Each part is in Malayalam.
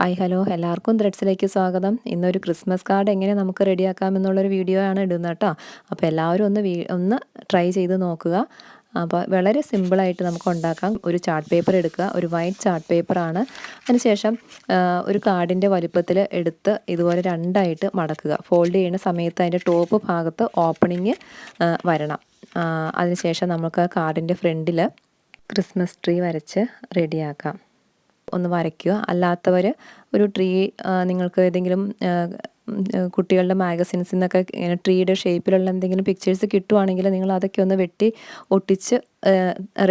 ഹായ് ഹലോ എല്ലാവർക്കും ത്രെഡ്സിലേക്ക് സ്വാഗതം. ഇന്നൊരു ക്രിസ്മസ് കാർഡ് എങ്ങനെ നമുക്ക് റെഡിയാക്കാം എന്നുള്ളൊരു വീഡിയോ ആണ് ഇടുന്നത് കേട്ടോ അപ്പോൾ എല്ലാവരും ഒന്ന് ഒന്ന് ട്രൈ ചെയ്ത് നോക്കുക. അപ്പോൾ വളരെ സിമ്പിളായിട്ട് നമുക്ക് ഉണ്ടാക്കാം. ഒരു ചാർട്ട് പേപ്പർ എടുക്കുക. ഒരു വൈറ്റ് ചാർട്ട് പേപ്പറാണ് അതിനുശേഷം ഒരു കാർഡിന്റെ വലുപ്പത്തിൽ എടുത്ത് ഇതുപോലെ രണ്ടായിട്ട് മടക്കുക. ഫോൾഡ് ചെയ്യുന്ന സമയത്ത് അതിന്റെ ടോപ്പ് ഭാഗത്ത് ഓപ്പണിങ് വരണം. അതിനുശേഷം നമുക്ക് കാർഡിന്റെ ഫ്രണ്ടിൽ ക്രിസ്മസ് ട്രീ വരച്ച് റെഡിയാക്കാം. ഒന്ന് വരയ്ക്കുക. അല്ലാത്തവർ ഒരു ട്രീ നിങ്ങൾക്ക് ഏതെങ്കിലും കുട്ടികളുടെ മാഗസിൻസിൽ നിന്നൊക്കെ ഇങ്ങനെ ട്രീയുടെ ഷേപ്പിലുള്ള എന്തെങ്കിലും പിക്ചേഴ്സ് കിട്ടുവാണെങ്കിൽ നിങ്ങൾ അതൊക്കെ ഒന്ന് വെട്ടി ഒട്ടിച്ച്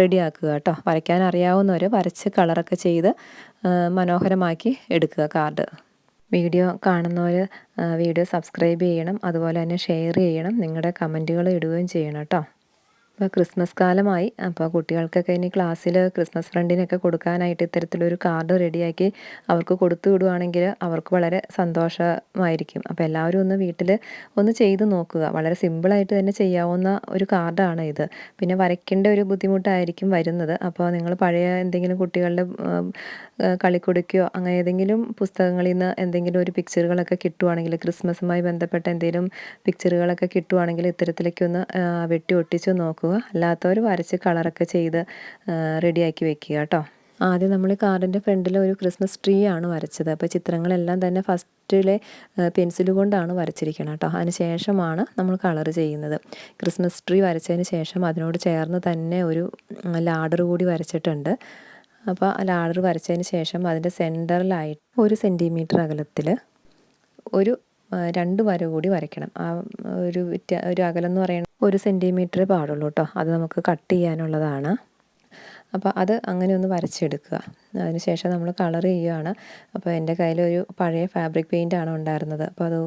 റെഡിയാക്കുക കേട്ടോ. വരയ്ക്കാൻ അറിയാവുന്നവർ വരച്ച് കളറൊക്കെ ചെയ്ത് മനോഹരമാക്കി എടുക്കുക കാർഡ്. വീഡിയോ കാണുന്നവർ വീഡിയോ സബ്സ്ക്രൈബ് ചെയ്യണം. അതുപോലെ തന്നെ ഷെയർ ചെയ്യണം. നിങ്ങളുടെ കമന്റുകൾ ഇടുകയും ചെയ്യണം കേട്ടോ. ഇപ്പോൾ ക്രിസ്മസ് കാലമായി. അപ്പോൾ കുട്ടികൾക്കൊക്കെ ഇനി ക്ലാസ്സിൽ ക്രിസ്മസ് ഫ്രണ്ടിനൊക്കെ കൊടുക്കാനായിട്ട് ഇത്തരത്തിലൊരു കാർഡ് റെഡിയാക്കി അവർക്ക് കൊടുത്തു വിടുവാണെങ്കിൽ അവർക്ക് വളരെ സന്തോഷമായിരിക്കും. അപ്പോൾ എല്ലാവരും ഒന്ന് വീട്ടിൽ ഒന്ന് ചെയ്ത് നോക്കുക. വളരെ സിമ്പിളായിട്ട് തന്നെ ചെയ്യാവുന്ന ഒരു കാർഡാണ് ഇത്. പിന്നെ വരയ്ക്കേണ്ട ഒരു ബുദ്ധിമുട്ടായിരിക്കും വരുന്നത്. അപ്പോൾ നിങ്ങൾ പഴയ എന്തെങ്കിലും കുട്ടികളുടെ കളിക്കുടുക്കയോ അങ്ങനെ ഏതെങ്കിലും പുസ്തകങ്ങളിൽ നിന്ന് എന്തെങ്കിലും ഒരു പിക്ചറുകളൊക്കെ കിട്ടുവാണെങ്കിൽ ക്രിസ്മസുമായി ബന്ധപ്പെട്ട എന്തെങ്കിലും പിക്ചറുകളൊക്കെ കിട്ടുവാണെങ്കിൽ ഇത്തരത്തിലേക്ക് ഒന്ന് വെട്ടി ഒട്ടിച്ച് നോക്കുക അല്ലാത്തവർ വരച്ച് കളറൊക്കെ ചെയ്ത് റെഡിയാക്കി വെക്കുക കേട്ടോ. ആദ്യം നമ്മൾ കാറിന്റെ ഫ്രണ്ടിൽ ഒരു ക്രിസ്മസ് ട്രീ ആണ് വരച്ചത്. അപ്പോൾ ചിത്രങ്ങളെല്ലാം തന്നെ ഫസ്റ്റിലെ പെൻസിൽ കൊണ്ടാണ് വരച്ചിരിക്കണം കേട്ടോ. അതിന് ശേഷമാണ് നമ്മൾ കളർ ചെയ്യുന്നത്. ക്രിസ്മസ് ട്രീ വരച്ചതിന് ശേഷം അതിനോട് ചേർന്ന് തന്നെ ഒരു ലാഡർ കൂടി വരച്ചിട്ടുണ്ട്. അപ്പോൾ ആ ലാഡർ വരച്ചതിന് ശേഷം അതിന്റെ സെന്ററിലായിട്ട് ഒരു സെന്റിമീറ്റർ അകലത്തിൽ ഒരു രണ്ട് വര കൂടി വരയ്ക്കണം. ആ ഒരു ഒരു അകലം എന്ന് പറയുന്നത് ഒരു സെന്റിമീറ്റർ പാടുള്ളൂ കേട്ടോ. അത് നമുക്ക് കട്ട് ചെയ്യാനുള്ളതാണ്. അപ്പോൾ അത് അങ്ങനെ ഒന്ന് വരച്ചെടുക്കുക. അതിനുശേഷം നമ്മൾ കളർ ചെയ്യുകയാണ് അപ്പോൾ എന്റെ കയ്യിലൊരു പഴയ ഫാബ്രിക് പെയിന്റ് ആണ് ഉണ്ടായിരുന്നത്. അപ്പോൾ അത്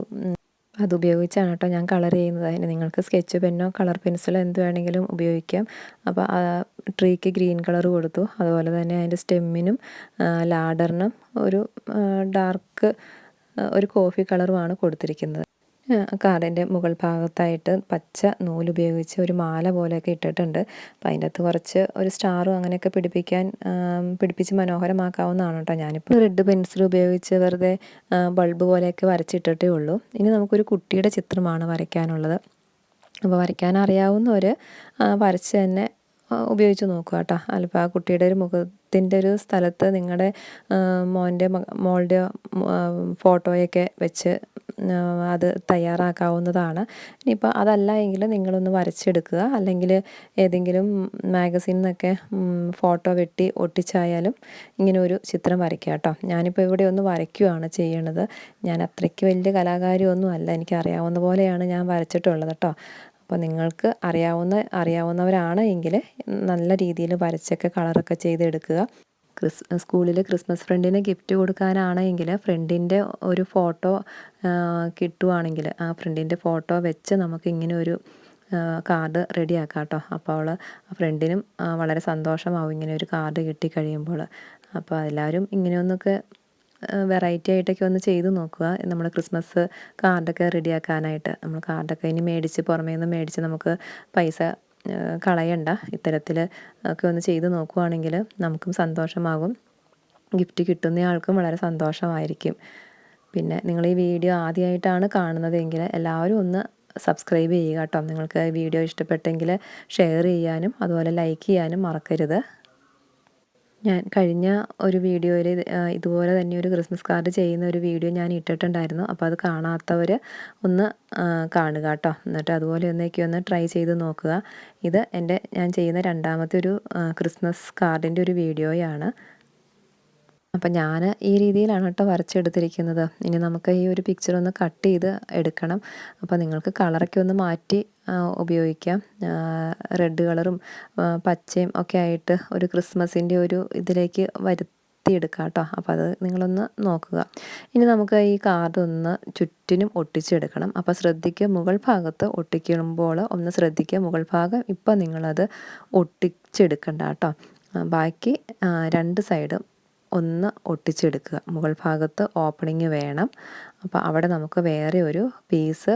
അത് ഉപയോഗിച്ചാണ് കേട്ടോ ഞാൻ കളർ ചെയ്യുന്നത്. അതിന് നിങ്ങൾക്ക് സ്കെച്ച് പെന്നോ കളർ പെൻസിലോ എന്ത് വേണമെങ്കിലും ഉപയോഗിക്കാം. അപ്പോൾ ആ ട്രീക്ക് ഗ്രീൻ കളർ കൊടുത്തു. അതുപോലെ തന്നെ അതിന്റെ സ്റ്റെമ്മിനും ലാഡറിനും ഒരു ഡാർക്ക് ഒരു കോഫി കളറുമാണ് കൊടുത്തിരിക്കുന്നത്. കാർഡിന്റെ മുകൾ ഭാഗത്തായിട്ട് പച്ച നൂലുപയോഗിച്ച് ഒരു മാല പോലെയൊക്കെ ഇട്ടിട്ടുണ്ട്. അപ്പം അതിന്റെ അകത്ത് കുറച്ച് ഒരു സ്റ്റാറും അങ്ങനെയൊക്കെ പിടിപ്പിക്കാൻ പിടിപ്പിച്ച് മനോഹരമാക്കാവുന്നതാണ് കേട്ടോ ഞാനിപ്പോൾ. റെഡ് പെൻസിൽ ഉപയോഗിച്ച് വെറുതെ ബൾബ് പോലെയൊക്കെ വരച്ചിട്ടിട്ടേ ഉള്ളൂ. ഇനി നമുക്കൊരു കുട്ടിയുടെ ചിത്രമാണ് വരയ്ക്കാനുള്ളത്. അപ്പോൾ വരയ്ക്കാൻ അറിയാവുന്നവർ വരച്ച് തന്നെ ഉപയോഗിച്ച് നോക്കുക കേട്ടോ. അല്ലപ്പോൾ ആ കുട്ടിയുടെ ഒരു മുഖത്തിന്റെ ഒരു സ്ഥലത്ത് നിങ്ങളുടെ മോന്റെ മോളുടെ ഫോട്ടോയൊക്കെ വെച്ച് അത് തയ്യാറാക്കാവുന്നതാണ്. ഇനിയിപ്പോൾ അതല്ല എങ്കിൽ നിങ്ങളൊന്ന് വരച്ചെടുക്കുക. അല്ലെങ്കിൽ ഏതെങ്കിലും മാഗസിനിൽ ഫോട്ടോ വെട്ടി ഒട്ടിച്ചായാലും ഇങ്ങനെ ഒരു ചിത്രം വരയ്ക്കുക കേട്ടോ. ഞാനിപ്പോൾ ഇവിടെ ഒന്ന് വരയ്ക്കുകയാണ് ചെയ്യണത്. ഞാൻ അത്രയ്ക്ക് വലിയ കലാകാരിയൊന്നും അല്ല. എനിക്ക് അറിയാവുന്ന പോലെയാണ് ഞാൻ വരച്ചിട്ടുള്ളത് കേട്ടോ. അപ്പോൾ നിങ്ങൾക്ക് അറിയാവുന്ന അറിയാവുന്നവരാണ് എങ്കിൽ നല്ല രീതിയിൽ വരച്ചൊക്കെ കളറൊക്കെ ചെയ്തെടുക്കുക. ക്രിസ് സ്കൂളിൽ ക്രിസ്മസ് ഫ്രണ്ടിന് ഗിഫ്റ്റ് കൊടുക്കാനാണെങ്കിൽ ഫ്രണ്ടിന്റെ ഒരു ഫോട്ടോ കിട്ടുവാണെങ്കിൽ ആ ഫ്രണ്ടിന്റെ ഫോട്ടോ വെച്ച് നമുക്ക് ഇങ്ങനെ ഒരു കാർഡ് റെഡിയാക്കാം കേട്ടോ അപ്പോൾ അവൾ ഫ്രണ്ടിനും വളരെ സന്തോഷമാവും ഇങ്ങനെ ഒരു കാർഡ് കിട്ടിക്കഴിയുമ്പോൾ അപ്പോൾ എല്ലാവരും ഇങ്ങനെയൊന്നൊക്കെ വെറൈറ്റി ആയിട്ടൊക്കെ ഒന്ന് ചെയ്തു നോക്കുക. നമ്മൾ ക്രിസ്മസ് കാർഡൊക്കെ റെഡിയാക്കാനായിട്ട്. നമ്മൾ കാർഡൊക്കെ ഇനി മേടിച്ച് പുറമേ നിന്ന് മേടിച്ച് നമുക്ക് പൈസ കളയണ്ട. ഇത്തരത്തിൽ ഒക്കെ ഒന്ന് ചെയ്ത് നോക്കുവാണെങ്കിൽ നമുക്കും സന്തോഷമാകും. ഗിഫ്റ്റ് കിട്ടുന്ന ആൾക്കും വളരെ സന്തോഷമായിരിക്കും. പിന്നെ നിങ്ങൾ ഈ വീഡിയോ ആദ്യമായിട്ടാണ് കാണുന്നതെങ്കിൽ എല്ലാവരും ഒന്ന് സബ്സ്ക്രൈബ് ചെയ്യുക കേട്ടോ. നിങ്ങൾക്ക് വീഡിയോ ഇഷ്ടപ്പെട്ടെങ്കിൽ ഷെയർ ചെയ്യാനും അതുപോലെ ലൈക്ക് ചെയ്യാനും മറക്കരുത്. ഞാൻ കഴിഞ്ഞ ഒരു വീഡിയോയിൽ ഇതുപോലെ തന്നെ ഒരു ക്രിസ്മസ് കാർഡ് ചെയ്യുന്ന ഒരു വീഡിയോ ഞാൻ ഇട്ടിട്ടുണ്ടായിരുന്നു. അപ്പോൾ അത് കാണാത്തവർ ഒന്ന് കാണുക കേട്ടോ. എന്നിട്ട് അതുപോലെ ഒന്നേക്ക് ഒന്ന് ട്രൈ ചെയ്ത് നോക്കുക. ഇത് എന്റെ ഞാൻ ചെയ്യുന്ന രണ്ടാമത്തെ ഒരു ക്രിസ്മസ് കാർഡിന്റെ ഒരു വീഡിയോയാണ്. അപ്പം ഞാൻ ഈ രീതിയിലാണ് കേട്ടോ വരച്ചെടുത്തിരിക്കുന്നത്. ഇനി നമുക്ക് ഈ ഒരു പിക്ചർ ഒന്ന് കട്ട് ചെയ്ത് എടുക്കണം. അപ്പോൾ നിങ്ങൾക്ക് കളറൊക്കെ ഒന്ന് മാറ്റി ഉപയോഗിക്കാം. റെഡ് കളറും പച്ചയും ഒക്കെ ആയിട്ട് ഒരു ക്രിസ്മസിന്റെ ഒരു ഇതിലേക്ക് വരുത്തിയെടുക്കാം കേട്ടോ. അപ്പോൾ അത് നിങ്ങളൊന്ന് നോക്കുക. ഇനി നമുക്ക് ഈ കാർഡ് ഒന്ന് ചുറ്റിനും ഒട്ടിച്ചെടുക്കണം. അപ്പോൾ ശ്രദ്ധിക്കുക മുകൾ ഭാഗത്ത് ഒട്ടിക്കുമ്പോൾ ഒന്ന് ശ്രദ്ധിക്കുക. മുകൾ ഭാഗം ഇപ്പം നിങ്ങളത് ഒട്ടിച്ചെടുക്കണ്ട കേട്ടോ. ബാക്കി രണ്ട് സൈഡും ഒന്ന് ഒട്ടിച്ചെടുക്കുക. മുകൾ ഭാഗത്ത് ഓപ്പണിങ് വേണം. അപ്പോൾ അവിടെ നമുക്ക് വേറെ ഒരു പീസ്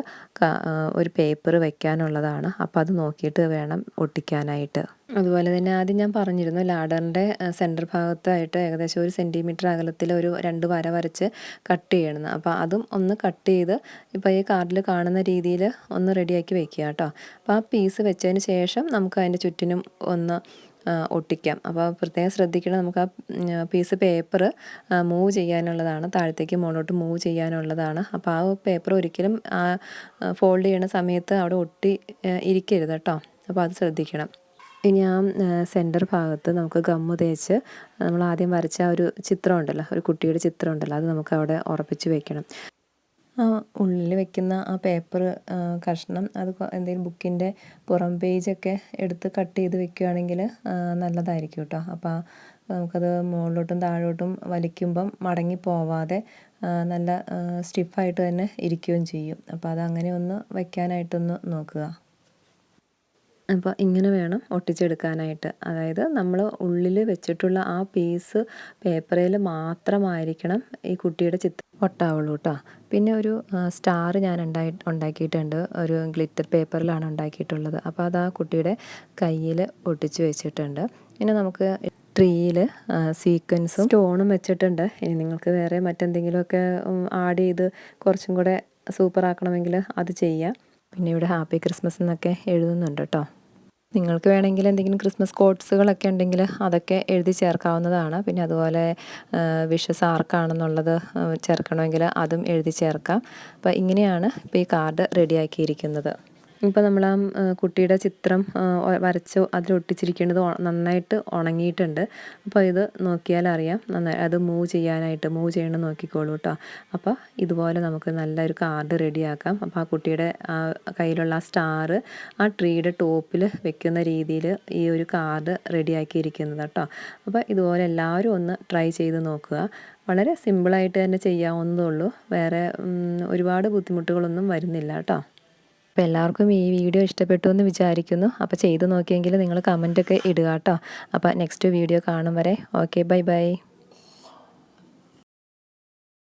ഒരു പേപ്പർ വെക്കാനുള്ളതാണ്. അപ്പോൾ അത് നോക്കിയിട്ട് വേണം ഒട്ടിക്കാനായിട്ട്. അതുപോലെ തന്നെ ആദ്യം ഞാൻ പറഞ്ഞിരുന്നു ലാഡറിന്റെ സെന്റർ ഭാഗത്തായിട്ട് ഏകദേശം ഒരു സെന്റിമീറ്റർ അകലത്തിൽ ഒരു രണ്ട് വര വരച്ച് കട്ട് ചെയ്യണം. അപ്പോൾ അതും ഒന്ന് കട്ട് ചെയ്ത് ഇപ്പോൾ ഈ കാർഡിൽ കാണുന്ന രീതിയിൽ ഒന്ന് റെഡിയാക്കി വെക്കുക കേട്ടോ. അപ്പോൾ ആ പീസ് വെച്ചതിന് ശേഷം നമുക്ക് അതിന്റെ ചുറ്റിനും ഒന്ന് ഒട്ടിക്കാം. അപ്പോൾ പ്രത്യേകം ശ്രദ്ധിക്കണം. നമുക്ക് ആ പീസ് പേപ്പർ മൂവ് ചെയ്യാനുള്ളതാണ്. താഴത്തേക്ക് മുകളിലോട്ട് മൂവ് ചെയ്യാനുള്ളതാണ്. അപ്പോൾ ആ പേപ്പർ ഒരിക്കലും ഫോൾഡ് ചെയ്യണ സമയത്ത് അവിടെ ഒട്ടി ഇരിക്കരുത് കേട്ടോ. അപ്പോൾ അത് ശ്രദ്ധിക്കണം. ഇനി ആ സെന്റർ ഭാഗത്ത് നമുക്ക് ഗമ്മ് തേച്ച് നമ്മൾ ആദ്യം വരച്ച ഒരു ചിത്രം ഉണ്ടല്ലോ. ഒരു കുട്ടിയുടെ ചിത്രം ഉണ്ടല്ലോ. അത് നമുക്ക് അവിടെ ഉറപ്പിച്ച് വെക്കണം. ഉള്ളിൽ വെക്കുന്ന ആ പേപ്പർ കഷ്ണം അത് എന്തെങ്കിലും ബുക്കിന്റെ പുറം പേജൊക്കെ എടുത്ത് കട്ട് ചെയ്ത് വെക്കുകയാണെങ്കിൽ നല്ലതായിരിക്കും കേട്ടോ അപ്പോൾ നമുക്കത് മുകളിലോട്ടും താഴോട്ടും വലിക്കുമ്പം മടങ്ങി പോവാതെ നല്ല സ്റ്റിഫായിട്ട് തന്നെ ഇരിക്കുകയും ചെയ്യും. അപ്പോൾ അത് അങ്ങനെ ഒന്ന് വയ്ക്കാനായിട്ടൊന്ന് നോക്കുക. അപ്പോൾ ഇങ്ങനെ വേണം ഒട്ടിച്ചെടുക്കാനായിട്ട്. അതായത് നമ്മൾ ഉള്ളിൽ വെച്ചിട്ടുള്ള ആ പീസ് പേപ്പറിൽ മാത്രമായിരിക്കണം ഈ കുട്ടിയുടെ ചിത്രം ഒട്ടാവുള്ളൂ കേട്ടോ പിന്നെ ഒരു സ്റ്റാർ ഞാൻ ഉണ്ടായി ഉണ്ടാക്കിയിട്ടുണ്ട്. ഒരു ഗ്ലിറ്റർ പേപ്പറിലാണ് ഉണ്ടാക്കിയിട്ടുള്ളത്. അപ്പോൾ അത് ആ കുട്ടിയുടെ കയ്യിൽ ഒട്ടിച്ച് വെച്ചിട്ടുണ്ട്. പിന്നെ നമുക്ക് ട്രീയിൽ സീക്വൻസും സ്റ്റോണും വെച്ചിട്ടുണ്ട്. ഇനി നിങ്ങൾക്ക് വേറെ മറ്റെന്തെങ്കിലുമൊക്കെ ആഡ് ചെയ്ത് കുറച്ചും കൂടെ സൂപ്പറാക്കണമെങ്കിൽ അത് ചെയ്യാം. പിന്നെ ഇവിടെ ഹാപ്പി ക്രിസ്മസ് എന്നൊക്കെ എഴുതുന്നുണ്ട് കേട്ടോ നിങ്ങൾക്ക് വേണമെങ്കിൽ എന്തെങ്കിലും ക്രിസ്മസ് കോട്ട്സുകളൊക്കെ ഉണ്ടെങ്കിൽ അതൊക്കെ എഴുതി ചേർക്കാവുന്നതാണ്. പിന്നെ അതുപോലെ വിഷസ് ആർക്കാണെന്നുള്ളത് ചേർക്കണമെങ്കിൽ അതും എഴുതി ചേർക്കാം. അപ്പോൾ ഇങ്ങനെയാണ് ഇപ്പോൾ ഈ കാർഡ് റെഡിയാക്കിയിരിക്കുന്നത് ഇപ്പോൾ നമ്മൾ ആ കുട്ടിയുടെ ചിത്രം വരച്ച് അതിലൊട്ടിച്ചിരിക്കേണ്ടത് നന്നായിട്ട് ഉണങ്ങിയിട്ടുണ്ട്. അപ്പോൾ ഇത് നോക്കിയാൽ അറിയാം. നന്നായി അത് മൂവ് ചെയ്യാനായിട്ട് മൂവ് ചെയ്യണം നോക്കിക്കോളൂ കേട്ടോ അപ്പോൾ ഇതുപോലെ നമുക്ക് നല്ലൊരു കാർഡ് റെഡിയാക്കാം അപ്പോൾ ആ കുട്ടിയുടെ ആ കയ്യിലുള്ള ആ സ്റ്റാർ ആ ട്രീയുടെ ടോപ്പിൽ വെക്കുന്ന രീതിയിൽ ഈ ഒരു കാർഡ് റെഡിയാക്കിയിരിക്കുന്നത് കേട്ടോ അപ്പോൾ ഇതുപോലെ എല്ലാവരും ഒന്ന് ട്രൈ ചെയ്ത് നോക്കുക. വളരെ സിമ്പിളായിട്ട് തന്നെ ചെയ്യാവുന്നതേ ഉള്ളൂ. വേറെ ഒരുപാട് ബുദ്ധിമുട്ടുകളൊന്നും വരുന്നില്ല കേട്ടോ അപ്പോൾ എല്ലാവർക്കും ഈ വീഡിയോ ഇഷ്ടപ്പെട്ടു എന്ന് വിചാരിക്കുന്നു. അപ്പോൾ ചെയ്ത് നോക്കിയെങ്കിൽ നിങ്ങൾ കമന്റൊക്കെ ഇടുക കേട്ടോ. അപ്പോൾ നെക്സ്റ്റ് വീഡിയോ കാണും വരെ. Okay bye bye